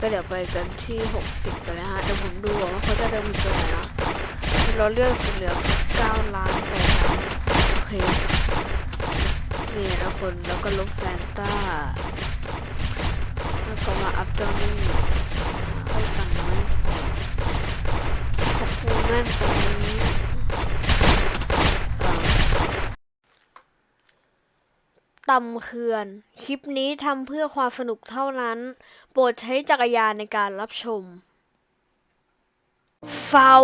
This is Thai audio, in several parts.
ก็เดี๋ยวไปกันที่หกสิบกันนะฮะเดี๋ยวผมดูว่าเขาจะเดินถึงตรงไหนนะเราเลือกสีเหลืองเก้าล้านแปดล้านโอเคนี่นะคนแล้วก็ลบแฟนต้าแล้วก็มาอัพจอนี่เอาตังค์น้อยขอบคุณแม่นตรงนี้อ่า ตำเขื่อน คลิปนี้ทำเพื่อความสนุกเท่านั้น โปรดใช้จักรยานในการรับชมเฝ้า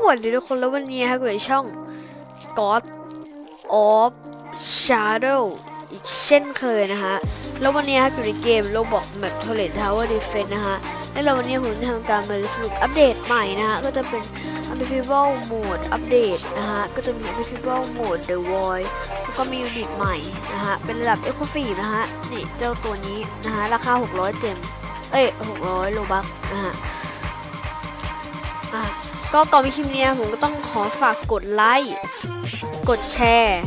สวัสดีทุกคนแล้ววันนี้ฮะกูอยู่ในช่อง God of Shadow อีกเช่นเคยนะฮะ แล้ววันนี้ฮะอยู่ในเกม Roblox Map Toilet Tower Defense นะฮะ และเราวันนี้ผมจะทำการมาสรุปอัปเดตใหม่นะฮะ ก็จะเป็น Unbelievable Mode อัปเดตนะฮะ ก็จะมี Unbelievable Mode The Void แล้วก็มียูนิตใหม่นะฮะ เป็นระดับ e x c l u i v e นะฮะ นี่เจ้าตัวนี้นะฮะ ราคา 600 เจม เอ้ย 600 โลบักนะฮะก็ก่อนไปคลิปนี้ผมก็ต้องขอฝากกดไลค์ กดแชร์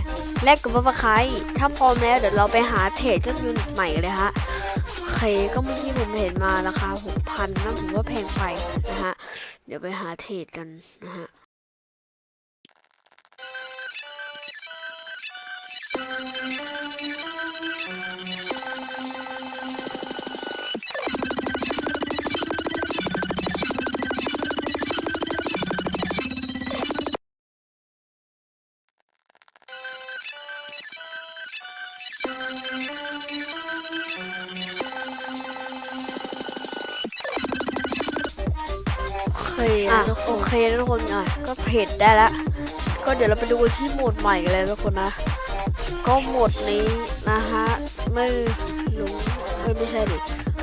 แลกกดซับสไครถ้าพร้อมแล้วเดี๋ยวเราไปหาเทรดเจ้ายูนิตใหม่เลยฮะโอเคก็เมื่อกี้ผมเห็นมาราคาหกพันนะผมว่าแพงไปนะฮะ เดี๋ยวไปหาเทรดกันนะฮะ โอเคอะโอเคนะทุกคนอะก็เพจได้ละก็เดี๋ยวเราไปดูกันที่โหมดใหม่กันเลยทุกคนนะ ก็โหมดนี้นะฮะไม่รู้เอ้ยไม่ใช่ดิ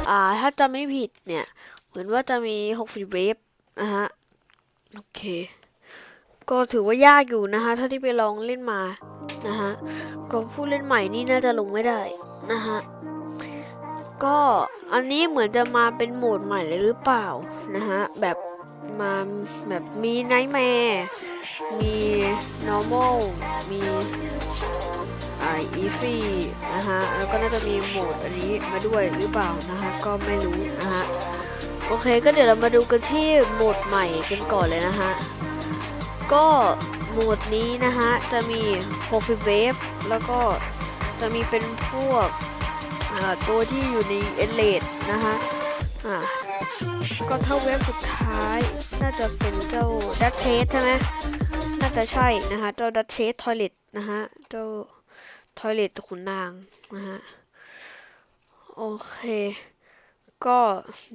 อ่าถ้าจะไม่ผิดเนี่ย เหมือนว่าจะมี60เวฟนะฮะโอเค ก็ถือว่ายากอยู่นะฮะถ้าที่ไปลองเล่นมานะฮะก็ผู้เล่นใหม่นี่น่าจะลงไม่ได้นะฮะก็อันนี้เหมือนจะมาเป็นโหมดใหม่เลยหรือเปล่านะฮะแบบ มาแบบมีไนท์แมร์มี normal มีอ่าอีฟี่นะฮะ แล้วก็น่าจะมีโหมดอันนี้มาด้วยหรือเปล่านะฮะก็ไม่รู้นะฮะ โอเค ก็เดี๋ยวเรามาดูกันที่โหมดใหม่กันก่อนเลยนะฮะ ก็โหมดนี้นะฮะ จะมี60เวฟแล้วก็จะมีเป็นพวกอ่าตัวที่อยู่ในเอเลดนะฮะอ่า ก็เท่าเวฟสุดท้าย น่าจะเป็นเจ้าดัชเชสใช่ไหมน่าจะใช่นะฮะเจ้าดัชเชสทอยเลตนะฮะเจ้าทอยเลตขุนนางนะฮะโอเค ก็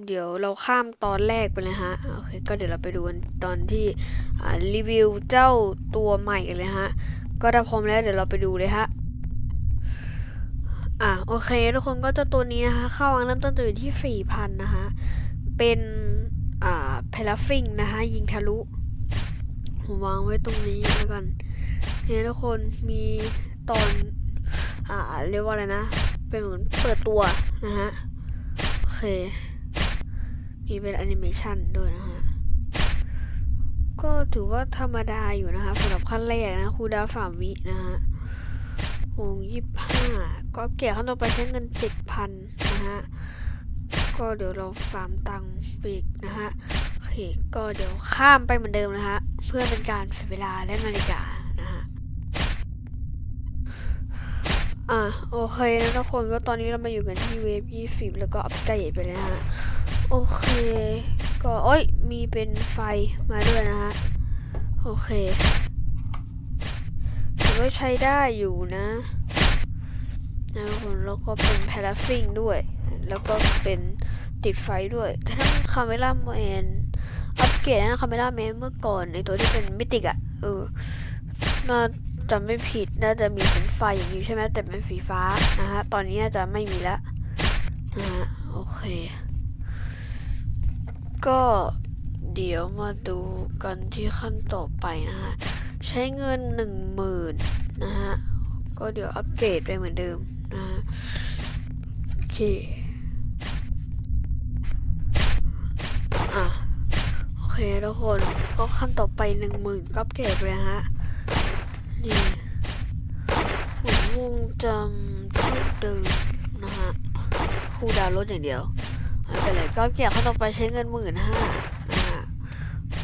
เดี๋ยวเราข้ามตอนแรกไปเลยฮะโอเคก็เดี๋ยวเราไปดูกันตอนที่รีวิวเจ้าตัวใหม่กันเลยฮะก็ถ้าพร้อมแล้วเดี๋ยวเราไปดูเลยฮะอะโอเคทุกคนก็เจะตัวนี้นะคะเข้าวางเริ่มต้นจะอยู่ที่4,000นะคะ เป็นอ่าเพลฟิงนะคะยิงทะลุ ผมวางไว้ตรงนี้แล้วกันเนี่ยทุกคนมีตอนอ่าเรียกว่าอะไรนะ เป็นเหมือนเปิดตัวนะฮะ โอเค มีเป็นแอนิเมชันด้วยนะฮะ ก็ถือว่าธรรมดาอยู่นะคะสำหรับขั้นแรกนะครูดาวสามวินะฮะวงยี่ห้าก็เกี่ยวขั้นต่อไปใช้เงินเจ็ดพันนะฮะ ก็เดี๋ยวเราฟาร์มตังไปอีกนะฮะโอเคก็เดี๋ยวข้ามไปเหมือนเดิมนะฮะเพื่อเป็นการเสียเวลาและนาฬิกานะฮะอะโอเคนะทุกคนก็ตอนนี้เรามาอยู่กันที่เวฟยี่สิบแล้วก็อัปเดตไปเลยนะฮะโอเค ก็เอ้ยมีเป็นไฟมาด้วยนะฮะโอเคถือว่าใช้ได้อยู่นะนะทุกคนแล้วก็เป็นพาราฟิงด้วย แล้วก็เป็นติดไฟด้วยแต่ถ้าคาเมล่าแมนอัปเกรดนะคาเมล่าแมนเมื่อก่อนในตัวที่เป็นมิติกอะเออน่าจะไม่ผิดน่าจะมีเป็นไฟอย่างนี้ใช่ไหมแต่เป็นสีฟ้านะฮะตอนนี้น่าจะไม่มีแล้วนะฮะโอเค ก็เดี๋ยวมาดูกันที่ขั้นต่อไปนะฮะใช้เงินหนึ่งหมื่นนะฮะก็เดี๋ยวอัปเกรดไปเหมือนเดิมนะฮะโอเค เคทุกคนก็ขั้นต่อไปหนึ่งหมื่นก็อัปเกรดไปนะฮะ นี่หมุนวงจำเท่าเดิมนะฮะคูลดาวลดอย่างเดียวไม่เป็นไรก็เกี่ยวข้าต่อไปใช้เงินหมื่นห้านะฮะ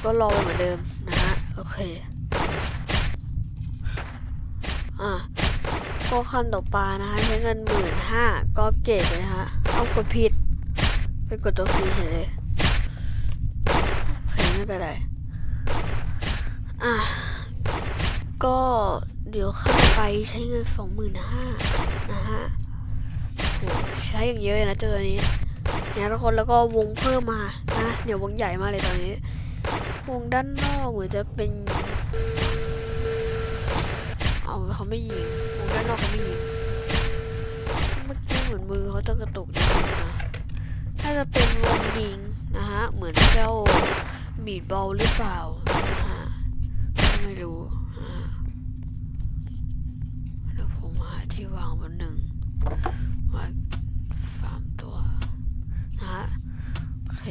ก็รอเหมือนเดิมนะฮะโอเคอะก็ขั้นต่อไปนะฮะใช้เงินหมื่นห้าก็เกรดเลยฮะเอากดผิดไปกดตัวฟรีเฉยเลย ไม่เป็นไรอะก็เดี๋ยวขั้นต่อไปใช้เงินสองหมื่นห้านะฮะใช้อย่างเยอะนะเจออันนี้เนี่ยทุกคนแล้วก็วงเพิ่มมานะเดี๋ยววงใหญ่มากเลยตอนนี้ วงด้านนอกเหมือนจะเป็นเอาเขาไม่ยิงวงด้านนอกเขาไม่ยิงเมื่อกี้เหมือนมือเขาจะกระตุกนิดนึงนะน่าจะเป็นวงยิงนะฮะเหมือนเจ้า บีดบอลหรือเปล่าไม่รู้อ่าเดี๋ยวผมหาที่วางบนหนึ่งวางสามตัวนะฮะโอเค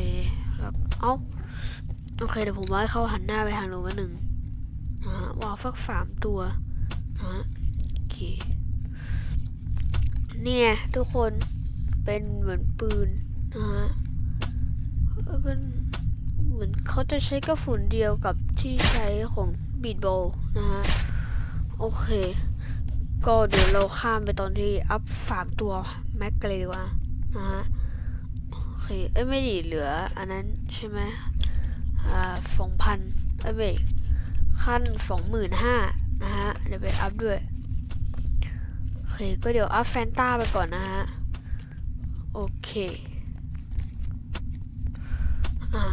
แล้วเอ้าโอเคเดี๋ยวผมว่าเขาหันหน้าไปทางนู้นมาหนึ่งนะฮะวางฟักสามตัวนะฮะโอเคเนี่ยทุกคนเป็นเหมือนปืนนะฮะเออเป็น มือนเขาจะใช้กระสุนเดียวกับที่ใช้ของบีดบอลนะฮะ โอเค ก็เดี๋ยวเราข้ามไปตอนที่อัพสามตัวแม็กกันเลยดีกว่านะฮะ โอเค เอ้ย ไม่ดีเหลือ อันนั้นใช่ไหมอ่าสองพันเอ้ยไม่ขั้นสองหมื่นห้านะฮะ เดี๋ยวไปอัพด้วย โอเค ก็เดี๋ยวอัพแฟนตาไปก่อนนะฮะ โอเค อ่า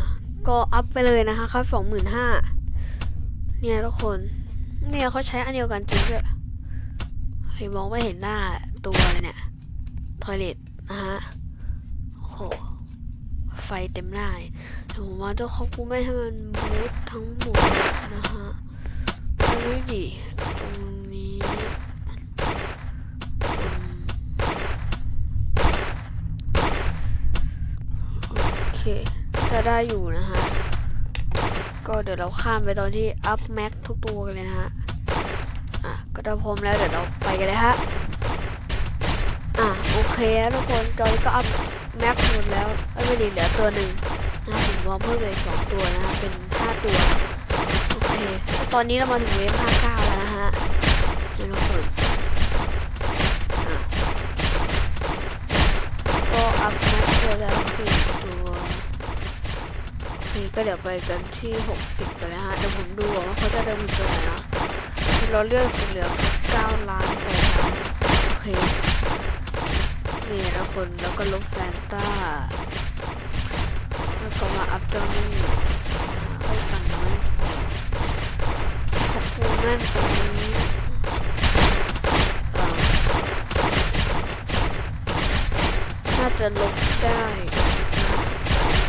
ก็อัพไปเลยนะคะขั้นสองหมื่นห้าเนี่ยทุกคน เนี่ยเขาใช้อันเดียวกันจริงด้วยเฮ้ยมองไม่เห็นหน้าตัวเลยเนี่ย ทอยเลทนะฮะ โอ้โห ไฟเต็มหน้าเลยแต่ผมว่าเจ้าคอกูไม่ให้มันมูดทั้งหมดนะฮะดูดิตรงนี้โอเค จะได้อยู่นะฮะ ก็เดี๋ยวเราข้ามไปตอนที่อัพแม็กทุกตัวกันเลยนะฮะ อะ ก็ได้พร้อมแล้วเดี๋ยวเราไปกันเลยฮะ อะโอเคทุกคนจอยก็อัพแม็กหมดแล้วไม่ดีเหลือตัวหนึ่งนะผมวอมเพิ่มไปสองตัวนะฮะเป็นห้าตัว โอเค ตอนนี้เรามาถึงเวฟห้าเก้าแล้วนะฮะเดี๋ยวเราเปิดอะก็อัพแม็กตัวแล้วสี่ตัว คก็เดี๋ยวไปกันที่หกสิบกันแล้วฮะเดี๋ยวผมดูว่าเขาจะเดินตัวไหนนะเราเลือกเหลือเก้าล้านแปดล้านโอเคนี่นะคนแล้วก็ลบแฟนต้าแล้วก็มาอัพเจ้านี่เอาตังค์น้อยขอบคุณแม่นตรงนี้าน่าจะลบได้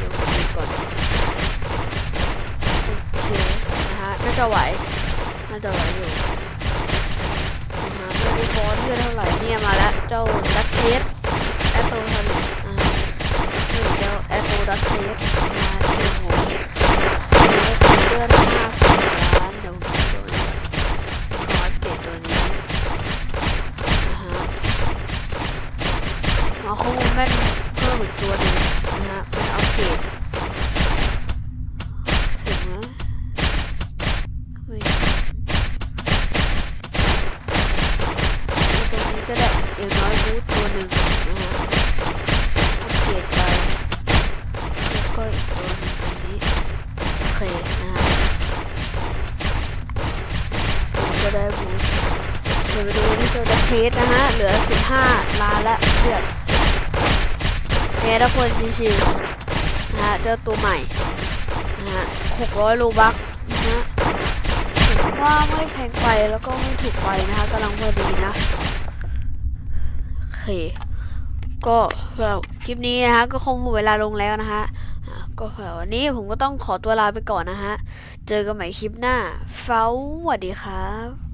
ยวดูก่อนโอเคนะฮะน่า จะไหว น่าจะไหวอยู่นะไม่ได้บอสเลือเท่าไหร่เนี่ยมาแล้วเจ้าดักเทส ได้บูสเดี๋ยวไปดูที่ตัวเทสนะฮะ เหลือ 15ล้านละเลือดเนี่ยทุกคนชิวๆนะฮะ เจอตัวใหม่นะฮะ600 โลบักนะฮะว่าไม่แพงไปแล้วก็ไม่ถูกไปนะคะกำลังพอดีนะโอเคก็สำหรับคลิปนี้นะฮะก็คงหมดเวลาลงแล้วนะฮะ ก็สำหรับวันนี้ผมก็ต้องขอตัวลาไปก่อนนะฮะ เจอกันใหม่คลิปหน้าเฟ้าสวัสดีครับ